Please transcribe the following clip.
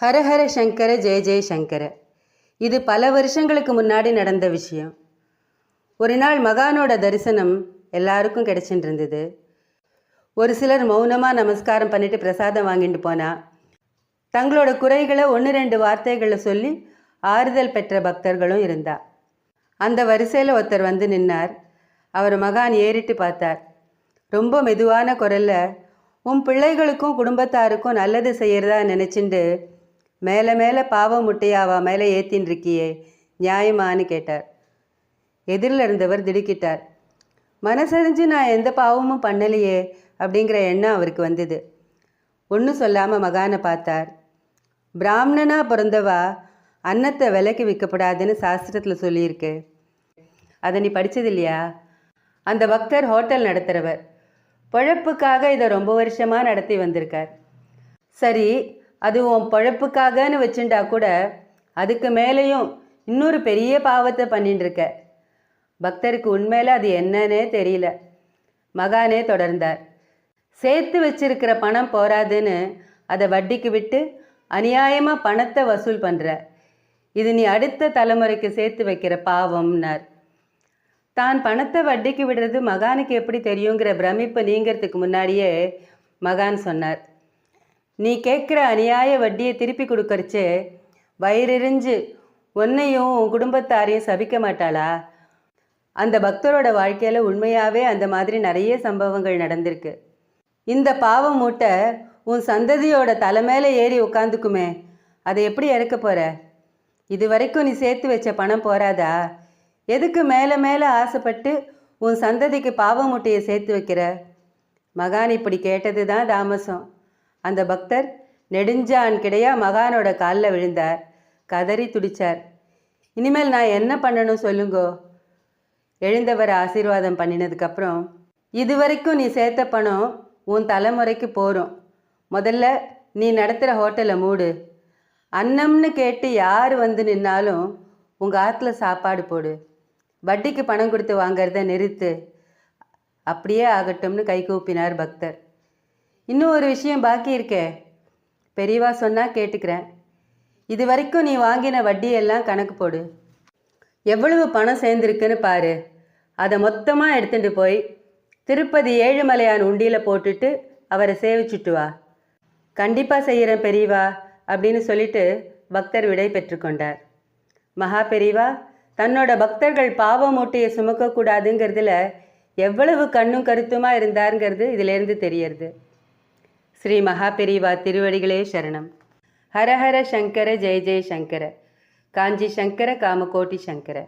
ஹரஹர சங்கர ஜெய ஜெய சங்கர. இது பல வருஷங்களுக்கு முன்னாடி நடந்த விஷயம். ஒரு நாள் மகானோட தரிசனம் எல்லாருக்கும் கிடைச்சிட்டு இருந்தது ஒரு சிலர் மௌனமாக நமஸ்காரம் பண்ணிட்டு பிரசாதம் வாங்கிட்டு போனா தங்களோட குறைகளை ஒன்று ரெண்டு வார்த்தைகளை சொல்லி ஆறுதல் பெற்ற பக்தர்களும் இருந்தா. அந்த வரிசையில் ஒருத்தர் வந்து நின்னார். அவர் மகான் ஏறிட்டு பார்த்தார். ரொம்ப மெதுவான குரலில் உன் பிள்ளைகளுக்கும் குடும்பத்தாருக்கும் நல்லது செய்கிறதா நினச்சிண்டு மேலே மேலே பாவ முட்டையாவா? மேலே ஏத்தின்னு இருக்கியே நியாயமான்னு கேட்டார். எதிரில் இருந்தவர் திடுக்கிட்டார். மனசறிஞ்சு நான் எந்த பாவமும் பண்ணலையே அப்படிங்கிற எண்ணம் அவருக்கு வந்தது. ஒன்றும் சொல்லாமல் மகானை பார்த்தார். பிராமணனாக பிறந்தவா? அன்னத்தை விலைக்கு விற்கப்படாதுன்னு சாஸ்திரத்தில் சொல்லியிருக்கு. அதை நீ படித்தது இல்லையா அந்த பக்தர் ஹோட்டல் நடத்துகிறவர் பழப்புக்காக இதை ரொம்ப வருஷமாக நடத்தி வந்திருக்கார். சரி அது உன் பழப்புக்காகன்னு வச்சுட்டா கூட அதுக்கு மேலேயும் இன்னொரு பெரிய பாவத்தை பண்ணிட்டுருக்க பக்தருக்கு உண்மையில் அது என்னன்னே தெரியல. மகானே தொடர்ந்தார். சேர்த்து வச்சிருக்கிற பணம் போராதுன்னு அதை வட்டிக்கு விட்டு அநியாயமாக பணத்தை வசூல் பண்ணுற இது நீ அடுத்த தலைமுறைக்கு சேர்த்து வைக்கிற பாவம்னார். தான் பணத்தை வட்டிக்கு விடுறது மகானுக்கு எப்படி தெரியுங்கிற பிரமிப்பு நீங்கிறதுக்கு முன்னாடியே மகான் சொன்னார். நீ கேட்குற அநியாய வட்டியை திருப்பி கொடுக்கறச்சு வயிறெறிஞ்சு உன்னையும் உன் குடும்பத்தாரையும் சபிக்க மாட்டாளா? அந்த பக்தரோட வாழ்க்கையில் உண்மையாகவே அந்த மாதிரி நிறைய சம்பவங்கள் நடந்திருக்கு. இந்த பாவம் மூட்டை உன் சந்ததியோட தலை மேலே ஏறி உட்காந்துக்குமே அதை எப்படி இறக்க போற? இது வரைக்கும் நீ சேர்த்து வச்ச பணம் போராதா எதுக்கு மேலே மேலே ஆசைப்பட்டு உன் சந்ததிக்கு பாவ மூட்டையை சேர்த்து வைக்கிற? மகான் இப்படி கேட்டது தான் தாமசம். அந்த பக்தர் நெடுஞ்சான் கிடையா மகானோட காலில் விழுந்தார். கதறி துடிச்சார். இனிமேல் நான் என்ன பண்ணணும் சொல்லுங்கோ. எழுந்தவர் ஆசீர்வாதம் பண்ணினதுக்கப்புறம் இதுவரைக்கும் நீ சேர்த்த பணம் உன் தலைமுறைக்கு போகிறோம் முதல்ல நீ நடத்துகிற ஹோட்டலை மூடு. அன்னம்னு கேட்டு யார் வந்து நின்னாலும் உங்கள் ஆற்றுல சாப்பாடு போடு. வட்டிக்கு பணம் கொடுத்து வாங்கிறத நிறுத்து. அப்படியே ஆகட்டும்னு கை கூப்பினார் பக்தர். இன்னும் ஒரு விஷயம் பாக்கி இருக்கே. பெரியவா சொன்னால் கேட்டுக்கிறேன். இது வரைக்கும் நீ வாங்கின வட்டியெல்லாம் கணக்கு போடு. எவ்வளவு பணம் சேர்ந்துருக்குன்னு பாரு. அதை மொத்தமாக எடுத்துட்டு போய் திருப்பதி ஏழுமலையான் உண்டியில் போட்டுட்டு அவரை சேவிச்சுட்டு வா. கண்டிப்பாக செய்கிறேன் பெரியவா அப்படின்னு சொல்லிட்டு பக்தர் விடை பெற்றுக்கொண்டார் மகா பெரியவா தன்னோட பக்தர்கள் பாவ மூட்டையை சுமக்கக்கூடாதுங்கிறதுல எவ்வளவு கண்ணும் கருத்துமாக இருந்தாருங்கிறது இதிலேருந்து தெரியறது. ஸ்ரீ மகாபெரிவா திருவடிகளே சரணம். ஹரஹர சங்கர ஜெய ஜெய சங்கர. காஞ்சி சங்கர காமகோட்டி சங்கர.